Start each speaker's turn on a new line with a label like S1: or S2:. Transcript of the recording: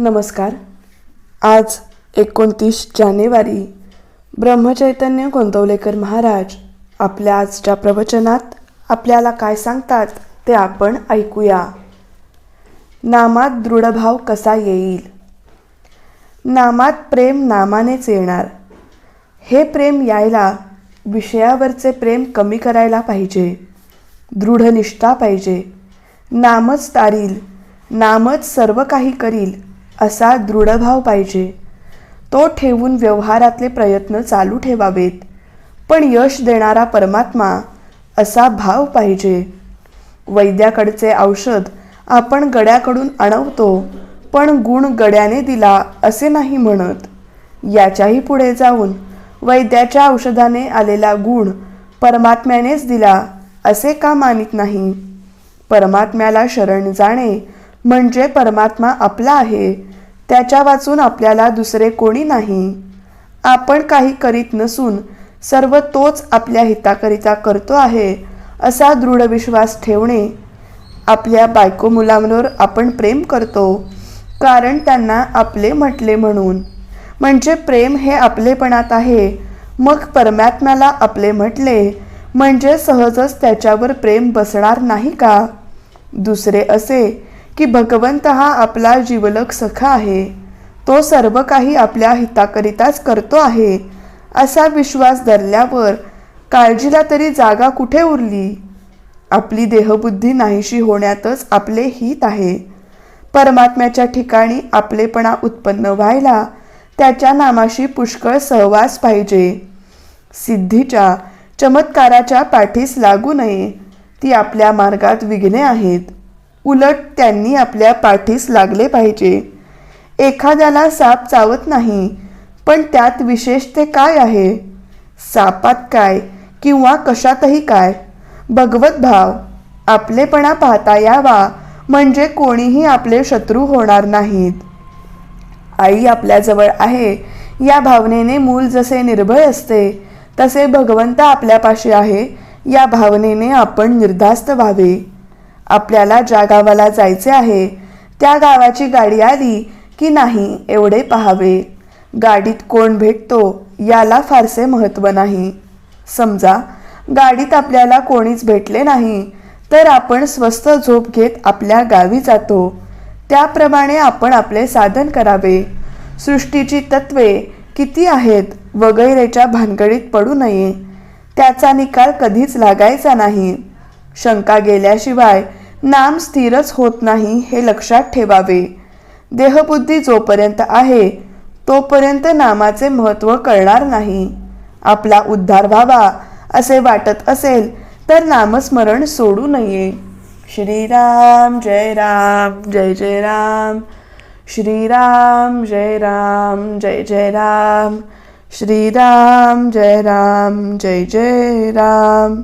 S1: नमस्कार. आज एकोणतीस जानेवारी ब्रह्मचैतन्य गोंदवलेकर महाराज आपल्या आजच्या प्रवचनात आपल्याला काय सांगतात ते आपण ऐकूया. नामात दृढभाव कसा येईल? नामात प्रेम नामानेच येणार. हे प्रेम यायला विषयावरचे प्रेम कमी करायला पाहिजे. दृढनिष्ठा पाहिजे. नामच तारील. नामच सर्व काही करील. असा दृढभाव पाहिजे. तो ठेवून व्यवहारातले प्रयत्न चालू ठेवावेत. पण यश देणारा परमात्मा असा भाव पाहिजे. वैद्याकडचे औषध आपण गड्याकडून आणवतो पण गुण गड्याने दिला असे नाही म्हणत. याच्याही पुढे जाऊन वैद्याच्या औषधाने आलेला गुण परमात्म्यानेच दिला असे का मानित नाही? परमात्म्याला शरण जाणे म्हणजे परमात्मा आपला आहे त्याच्या वाचून आपल्याला दुसरे कोणी नाही. आपण काही करीत नसून सर्व तोच आपल्या हिताकरिता करतो आहे असा दृढ विश्वास ठेवणे आपल्या बायको मुलांवर आपण प्रेम करतो कारण त्यांना आपले म्हटले म्हणून. म्हणजे प्रेम हे आपलेपणात आहे मग परमात्म्याला आपले म्हटले म्हणजे सहजच त्याच्यावर प्रेम बसणार नाही का? दुसरे असे की भगवंत हा आपला जीवलक सखा आहे. तो सर्व काही आपल्या हिताकरिताच करतो आहे असा विश्वास धरल्यावर काळजीला तरी जागा कुठे उरली? आपली देहबुद्धी नाहीशी होण्यातच आपले हित आहे. परमात्म्याच्या ठिकाणी आपलेपणा उत्पन्न व्हायला त्याच्या नामाशी पुष्कळ सहवास पाहिजे. सिद्धीच्या चमत्काराच्या पाठीस लागू नये ती आपल्या मार्गात विघ्ने आहेत. उलट त्यांनी आपल्या पाठीस लागले पाहिजे. एखाद्याला साप चावत नाही पण त्यात विशेष ते काय आहे? सापात काय किंवा कशातही काय? भगवत भाव आपलेपणा पाहता यावा म्हणजे कोणीही आपले शत्रू होणार नाहीत. आई आपल्याजवळ आहे या भावनेने मूल जसे निर्भय असते तसे भगवंत आपल्यापाशी आहे या भावनेने आपण निर्धास्त व्हावे. आपल्याला ज्या गावाला जायचे आहे त्या गावाची गाडी आली की नाही एवढे पहावे. गाडीत कोण भेटतो याला फारसे महत्त्व नाही. समजा गाडीत आपल्याला कोणीच भेटले नाही तर आपण स्वस्त झोप घेत आपल्या गावी जातो. त्याप्रमाणे आपण आपले साधन करावे. सृष्टीची तत्वे किती आहेत वगैरेच्या भानगडीत पडू नये. त्याचा निकाल कधीच लागायचा नाही. शंका गेल्याशिवाय नाम स्थिरच होत नाही हे लक्षात ठेवावे. देहबुद्धी जोपर्यंत आहे तोपर्यंत नामाचे महत्त्व कळणार नाही. आपला उद्धार व्हावा असे वाटत असेल तर नामस्मरण सोडू नये. श्रीराम जय राम जय जय राम. श्रीराम जय राम जय जय राम. श्रीराम जय राम जय जय राम.